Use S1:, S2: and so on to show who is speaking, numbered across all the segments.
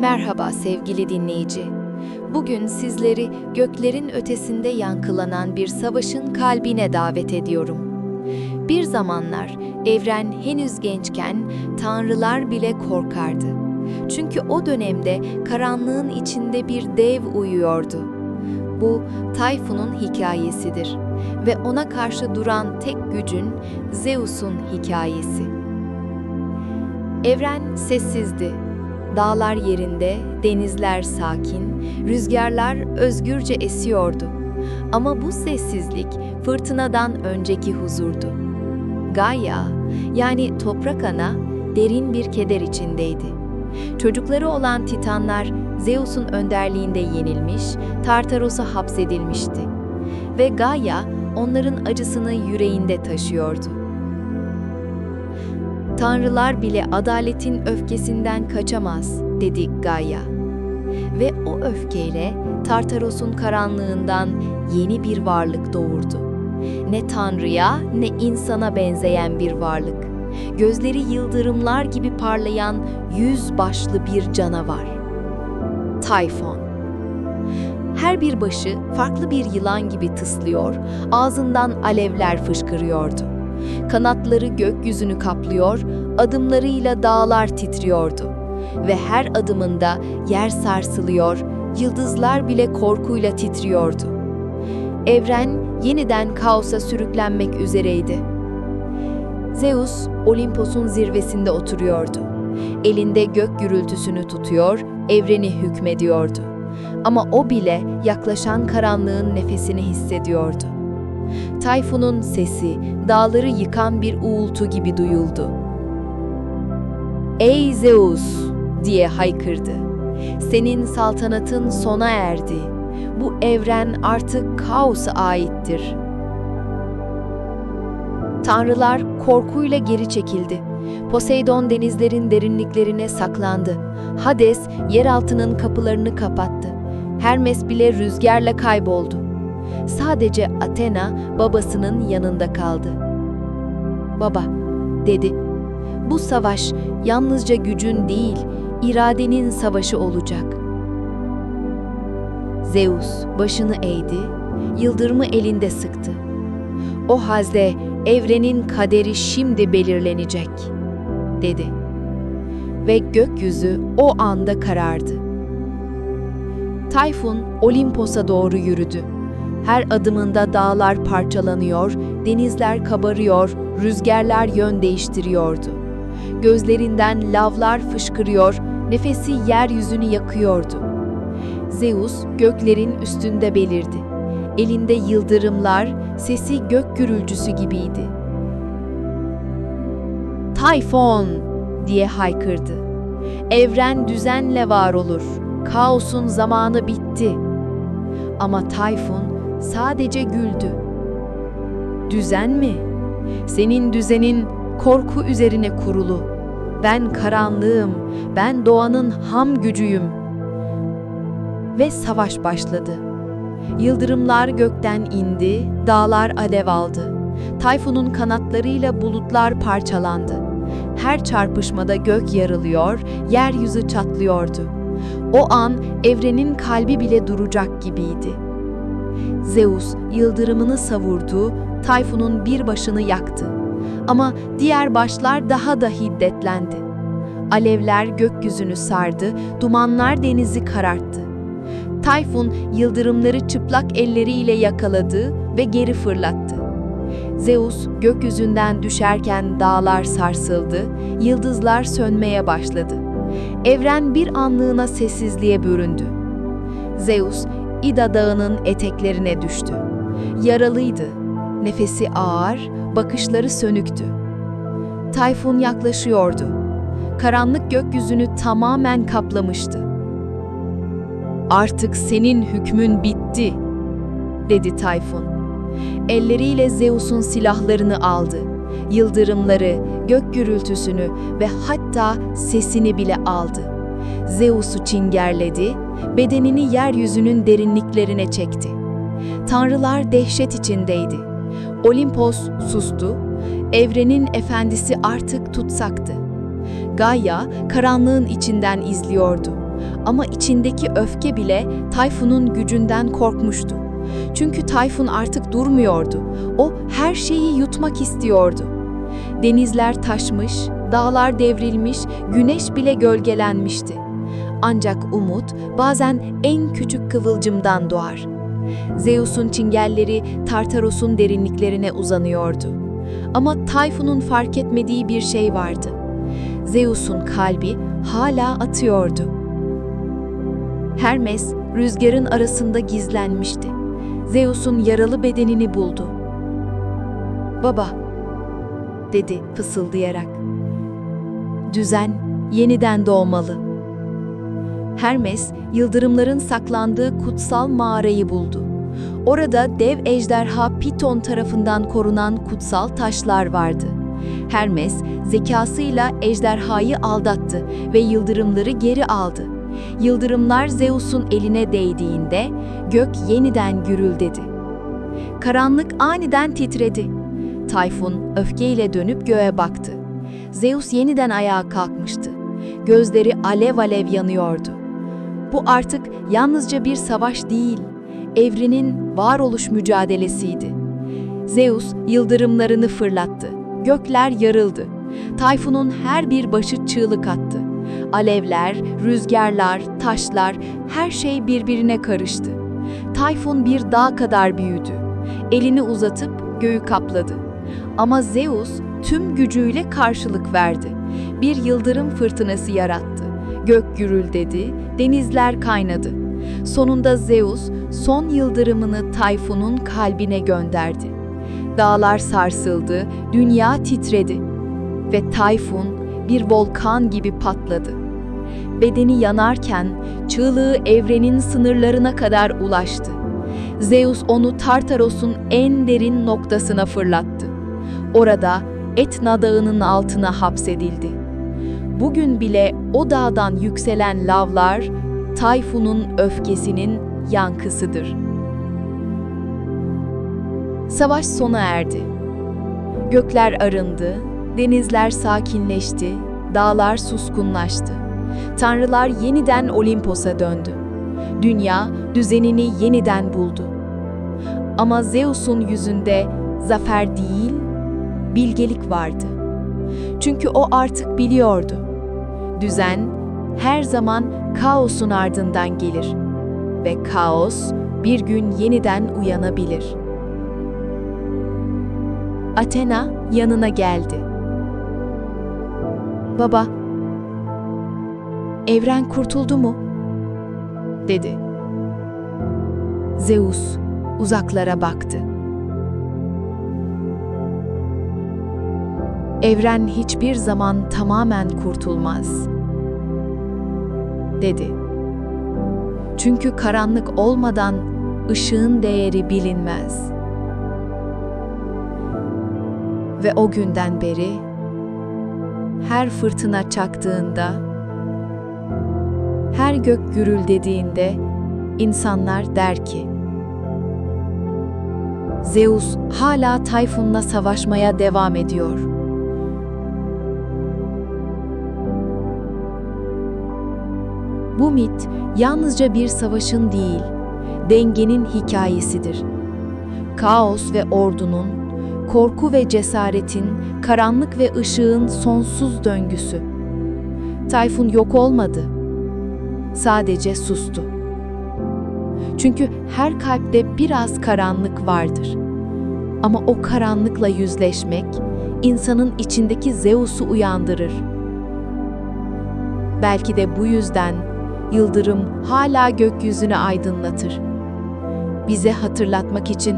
S1: Merhaba sevgili dinleyici. Bugün sizleri göklerin ötesinde yankılanan bir savaşın kalbine davet ediyorum. Bir zamanlar evren henüz gençken tanrılar bile korkardı. Çünkü o dönemde karanlığın içinde bir dev uyuyordu. Bu Tayfun'un hikayesidir ve ona karşı duran tek gücün Zeus'un hikayesi. Evren sessizdi. Dağlar yerinde, denizler sakin, rüzgarlar özgürce esiyordu. Ama bu sessizlik fırtınadan önceki huzurdu. Gaia, yani toprak ana, derin bir keder içindeydi. Çocukları olan Titanlar Zeus'un önderliğinde yenilmiş, Tartaros'a hapsedilmişti. Ve Gaia onların acısını yüreğinde taşıyordu. Tanrılar bile adaletin öfkesinden kaçamaz, dedi Gaia. Ve o öfkeyle Tartaros'un karanlığından yeni bir varlık doğurdu. Ne tanrıya ne insana benzeyen bir varlık. Gözleri yıldırımlar gibi parlayan yüz başlı bir canavar. Tayfon. Her bir başı farklı bir yılan gibi tıslıyor, ağzından alevler fışkırıyordu. Kanatları gökyüzünü kaplıyor, adımlarıyla dağlar titriyordu. Ve her adımında yer sarsılıyor, yıldızlar bile korkuyla titriyordu. Evren yeniden kaosa sürüklenmek üzereydi. Zeus, Olimpos'un zirvesinde oturuyordu. Elinde gök gürültüsünü tutuyor, evreni hükmediyordu. Ama o bile yaklaşan karanlığın nefesini hissediyordu. Tayfun'un sesi dağları yıkan bir uğultu gibi duyuldu. Ey Zeus diye haykırdı. Senin saltanatın sona erdi. Bu evren artık kaosa aittir. Tanrılar korkuyla geri çekildi. Poseidon denizlerin derinliklerine saklandı. Hades yeraltının kapılarını kapattı. Hermes bile rüzgarla kayboldu. Sadece Athena babasının yanında kaldı. Baba, dedi. Bu savaş yalnızca gücün değil, iradenin savaşı olacak. Zeus başını eğdi, yıldırımı elinde sıktı. O halde evrenin kaderi şimdi belirlenecek, dedi. Ve gökyüzü o anda karardı. Tayfun Olimpos'a doğru yürüdü. Her adımında dağlar parçalanıyor, denizler kabarıyor, rüzgarlar yön değiştiriyordu. Gözlerinden lavlar fışkırıyor, nefesi yeryüzünü yakıyordu. Zeus göklerin üstünde belirdi. Elinde yıldırımlar, sesi gök gürültüsü gibiydi. Tayfon diye haykırdı. Evren düzenle var olur. Kaosun zamanı bitti. Ama Tayfun sadece güldü. Düzen mi? Senin düzenin korku üzerine kurulu. Ben karanlığım, ben doğanın ham gücüyüm. Ve savaş başladı. Yıldırımlar gökten indi, dağlar alev aldı. Tayfunun kanatlarıyla bulutlar parçalandı. Her çarpışmada gök yarılıyor, yeryüzü çatlıyordu. O an evrenin kalbi bile duracak gibiydi. Zeus yıldırımını savurdu, Tayfun'un bir başını yaktı. Ama diğer başlar daha da hiddetlendi. Alevler gökyüzünü sardı, dumanlar denizi kararttı. Tayfun yıldırımları çıplak elleriyle yakaladı ve geri fırlattı. Zeus gökyüzünden düşerken dağlar sarsıldı, yıldızlar sönmeye başladı. Evren bir anlığına sessizliğe büründü. Zeus İda Dağı'nın eteklerine düştü. Yaralıydı. Nefesi ağır, bakışları sönüktü. Tayfun yaklaşıyordu. Karanlık gökyüzünü tamamen kaplamıştı. Artık senin hükmün bitti, dedi Tayfun. Elleriyle Zeus'un silahlarını aldı. Yıldırımları, gök gürültüsünü ve hatta sesini bile aldı. Zeus'u çingerledi, bedenini yeryüzünün derinliklerine çekti. Tanrılar dehşet içindeydi. Olimpos sustu, evrenin efendisi artık tutsaktı. Gaia karanlığın içinden izliyordu. Ama içindeki öfke bile Tayfun'un gücünden korkmuştu. Çünkü Tayfun artık durmuyordu. O her şeyi yutmak istiyordu. Denizler taşmış, dağlar devrilmiş, güneş bile gölgelenmişti. Ancak umut bazen en küçük kıvılcımdan doğar. Zeus'un çingelleri Tartaros'un derinliklerine uzanıyordu. Ama Tayfun'un fark etmediği bir şey vardı. Zeus'un kalbi hala atıyordu. Hermes rüzgarın arasında gizlenmişti. Zeus'un yaralı bedenini buldu. "Baba," dedi fısıldayarak. "Düzen yeniden doğmalı." Hermes, yıldırımların saklandığı kutsal mağarayı buldu. Orada dev ejderha Piton tarafından korunan kutsal taşlar vardı. Hermes, zekasıyla ejderhayı aldattı ve yıldırımları geri aldı. Yıldırımlar Zeus'un eline değdiğinde gök yeniden gürüldedi. Karanlık aniden titredi. Tayfun öfkeyle dönüp göğe baktı. Zeus yeniden ayağa kalkmıştı. Gözleri alev alev yanıyordu. Bu artık yalnızca bir savaş değil, evrenin varoluş mücadelesiydi. Zeus yıldırımlarını fırlattı. Gökler yarıldı. Tayfun'un her bir başı çığlık attı. Alevler, rüzgarlar, taşlar, her şey birbirine karıştı. Tayfun bir dağ kadar büyüdü. Elini uzatıp göğü kapladı. Ama Zeus tüm gücüyle karşılık verdi. Bir yıldırım fırtınası yarattı. Gürüldedi, denizler kaynadı. Sonunda Zeus son yıldırımını Tayfun'un kalbine gönderdi. Dağlar sarsıldı, dünya titredi ve Tayfun bir volkan gibi patladı. Bedeni yanarken çığlığı evrenin sınırlarına kadar ulaştı. Zeus onu Tartaros'un en derin noktasına fırlattı. Orada Etna Dağı'nın altına hapsedildi. Bugün bile o dağdan yükselen lavlar Tayfun'un öfkesinin yankısıdır. Savaş sona erdi. Gökler arındı, denizler sakinleşti, dağlar suskunlaştı. Tanrılar yeniden Olimpos'a döndü. Dünya düzenini yeniden buldu. Ama Zeus'un yüzünde zafer değil, bilgelik vardı. Çünkü o artık biliyordu. Düzen her zaman kaosun ardından gelir ve kaos bir gün yeniden uyanabilir. Athena yanına geldi. Baba, evren kurtuldu mu? dedi. Zeus uzaklara baktı. Evren hiçbir zaman tamamen kurtulmaz, dedi. Çünkü karanlık olmadan ışığın değeri bilinmez. Ve o günden beri her fırtına çaktığında, her gök gürüldediğinde insanlar der ki, Zeus hala Tayfun'la savaşmaya devam ediyor. Bu mit yalnızca bir savaşın değil, dengenin hikayesidir. Kaos ve ordunun, korku ve cesaretin, karanlık ve ışığın sonsuz döngüsü. Tayfun yok olmadı. Sadece sustu. Çünkü her kalpte biraz karanlık vardır. Ama o karanlıkla yüzleşmek insanın içindeki Zeus'u uyandırır. Belki de bu yüzden yıldırım hala gökyüzünü aydınlatır. Bize hatırlatmak için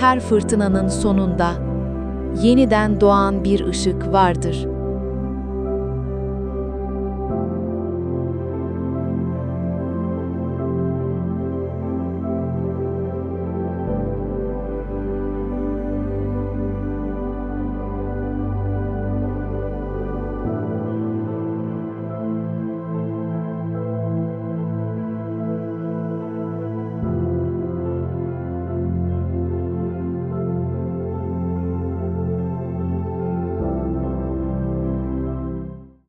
S1: her fırtınanın sonunda yeniden doğan bir ışık vardır.